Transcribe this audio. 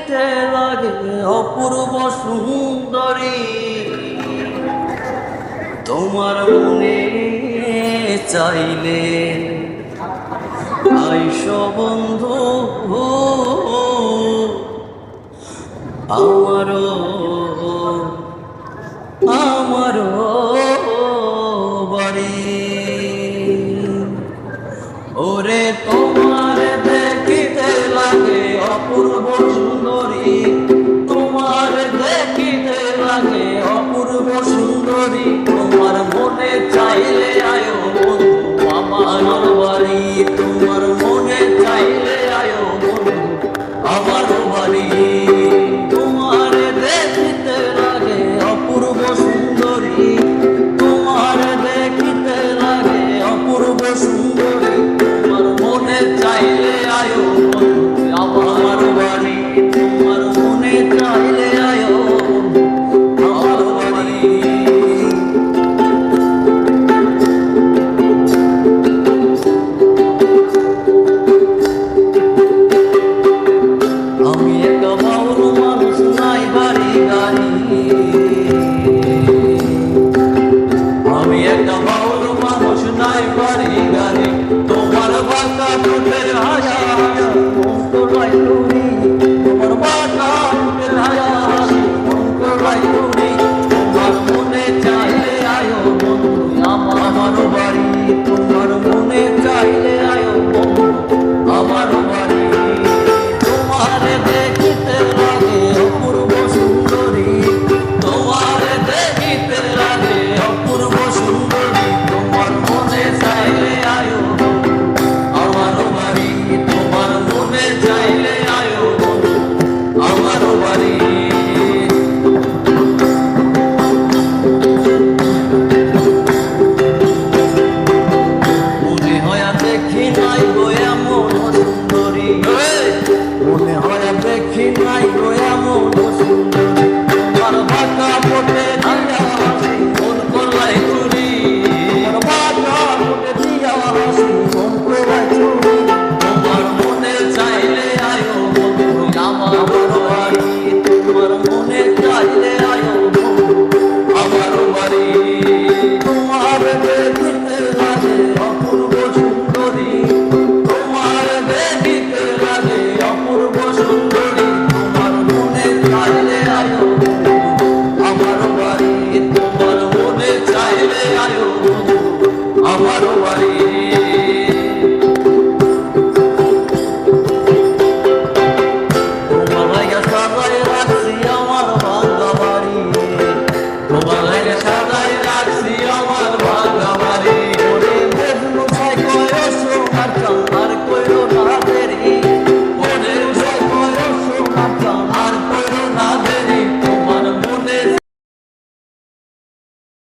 দেখিতে লাগে অপূর্ব সুন্দরী। তোমার মনে চাইলে আইস বন্ধু আমারও আমারও বাড়ি। সুন্দরী, তোমার মনে চাইলে আয়ো বন্ধু, আমার বাড়ি। তোমার মনে চাইলে আয়ো বন্ধু, আমার বাড়ি। 아,